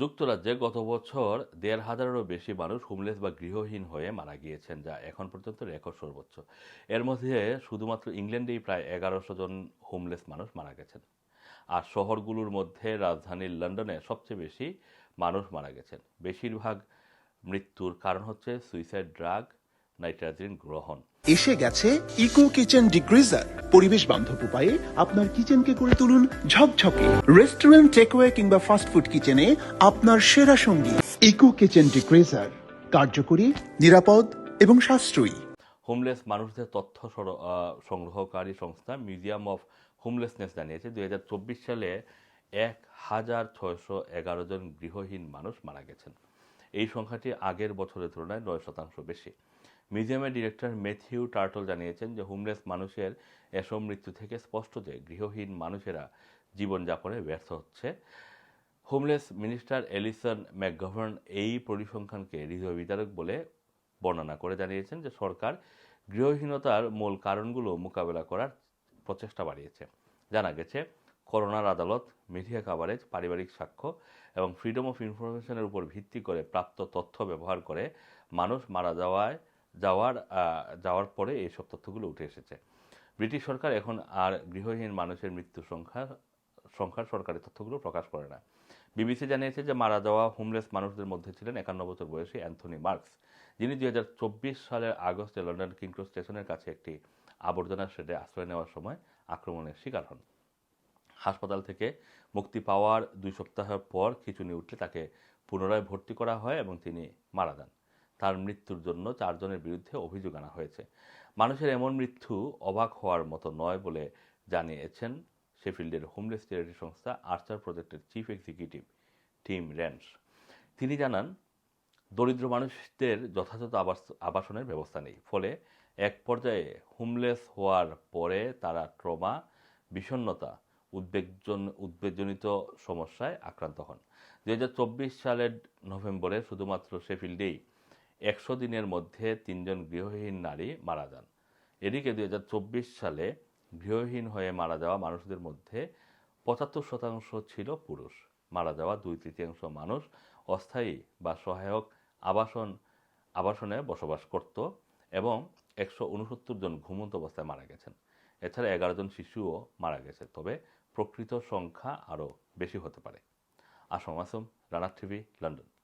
যুক্তরাজ্যে গত বছর দেড় হাজারেরও বেশি মানুষ হোমলেস বা গৃহহীন হয়ে মারা গিয়েছেন, যা এখন পর্যন্ত রেকর্ড সর্বোচ্চ। এর মধ্যে শুধুমাত্র ইংল্যান্ডেই প্রায় এগারোশো জন হোমলেস মানুষ মারা গেছেন। আর শহরগুলোর মধ্যে রাজধানী লন্ডনে সবচেয়ে বেশি মানুষ মারা গেছেন। বেশিরভাগ মৃত্যুর কারণ হচ্ছে সুইসাইড ড্রাগ, নাইট্রাজিন গ্রহণ। এসে গেছে ইকো কিচেন ডিগ্রিজার পরিবেশ বান্ধব উপায়ে আপনার কিচেনকে করে তুলুন ঝকঝকে। রেস্টুরেন্ট, টেকওয়ে কিংবা ফাস্টফুড কিচেনে আপনার সেরা সঙ্গী। ইকো কিচেন ডিগ্রিজার কার্যকরী, নিরাপদ এবং সাশ্রয়ী। হোমলেস মানুষদের তথ্য সংগ্রহকারী সংস্থা মিউজিয়াম অফ হোমলেসনেস জানিয়েছে, দুই হাজার চব্বিশ সালে এক হাজার ছয়শো এগারো জন গৃহহীন মানুষ মারা গেছেন। এই সংখ্যাটি আগের বছরের তুলনায় নয় শতাংশ বেশি। মিউজিয়ামের ডিরেক্টর ম্যাথিউ টার্টল জানিয়েছেন যে হোমলেস মানুষের এসব মৃত্যু থেকে স্পষ্ট যে, গৃহহীন মানুষেরা জীবনযাপনে ব্যর্থ হচ্ছে। হোমলেস মিনিস্টার এলিসন ম্যাকগভার্ন এই পরিসংখ্যানকে হৃদয় বিদারক বলে বর্ণনা করে জানিয়েছেন যে, সরকার গৃহহীনতার মূল কারণগুলো মোকাবেলা করার প্রচেষ্টা বাড়িয়েছে। জানা গেছে করোনার আদালত মিডিয়া কাভারেজ পারিবারিক সাক্ষ্য এবং ফ্রিডম অফ ইনফরমেশনের উপর ভিত্তি করে প্রাপ্ত তথ্য ব্যবহার করে মানুষ মারা যাওয়ায়, যাওয়ার যাওয়ার পরে এইসব তথ্যগুলো উঠে এসেছে। ব্রিটিশ সরকার এখন আর গৃহহীন মানুষের মৃত্যু সংখ্যা, সংখ্যার সরকারি তথ্যগুলো প্রকাশ করে না। বিবিসি জানিয়েছে যে মারা যাওয়া হোমলেস মানুষদের মধ্যে ছিলেন একান্ন বছর বয়সী অ্যান্থনি মার্কস। যিনি দুই হাজার চব্বিশ সালের আগস্টে লন্ডন কিংক্রস স্টেশনের কাছে একটি আবর্জনা শেডে আশ্রয় নেওয়ার সময় আক্রমণের শিকার হন। হাসপাতাল থেকে মুক্তি পাওয়ার দুই সপ্তাহ পর খিচুনি উঠলে তাকে পুনরায় ভর্তি করা হয় এবং তিনি মারা যান। তার মৃত্যুর জন্য চারজনের বিরুদ্ধে অভিযোগ আনা হয়েছে। মানুষের এমন মৃত্যু অবাক হওয়ার মতো নয় বলে জানিয়েছেন শেফিল্ডের হোমলেস চ্যারিটি সংস্থা আর্চার প্রজেক্টের চিফ এক্সিকিউটিভ টিম র্যান্স তিনি জানান, দরিদ্র মানুষদের যথাযথ আবাস, আবাসনের ব্যবস্থা নেই। ফলে এক পর্যায়ে হোমলেস হওয়ার পরে তারা ট্রমা, বিষণ্ণতা উদ্বেগজন, উদ্বেগজনিত সমস্যায় আক্রান্ত হন। দু হাজার চব্বিশ সালের নভেম্বরে শুধুমাত্র শেফিল্ডেই একশো দিনের মধ্যে তিনজন গৃহহীন নারী মারা যান। এদিকে দুই হাজার চব্বিশ সালে গৃহহীন হয়ে মারা যাওয়া মানুষদের মধ্যে পঁচাত্তর শতাংশ ছিল পুরুষ। মারা যাওয়া দুই তৃতীয়াংশ মানুষ অস্থায়ী বা সহায়ক আবাসন, আবাসনে বসবাস করত এবং একশো উনসত্তর জন ঘুমন্ত অবস্থায় মারা গেছেন। এছাড়া এগারো জন শিশুও মারা গেছে, তবে প্রকৃত সংখ্যা আরও বেশি হতে পারে। আসম আসম রানার টিভি, লন্ডন।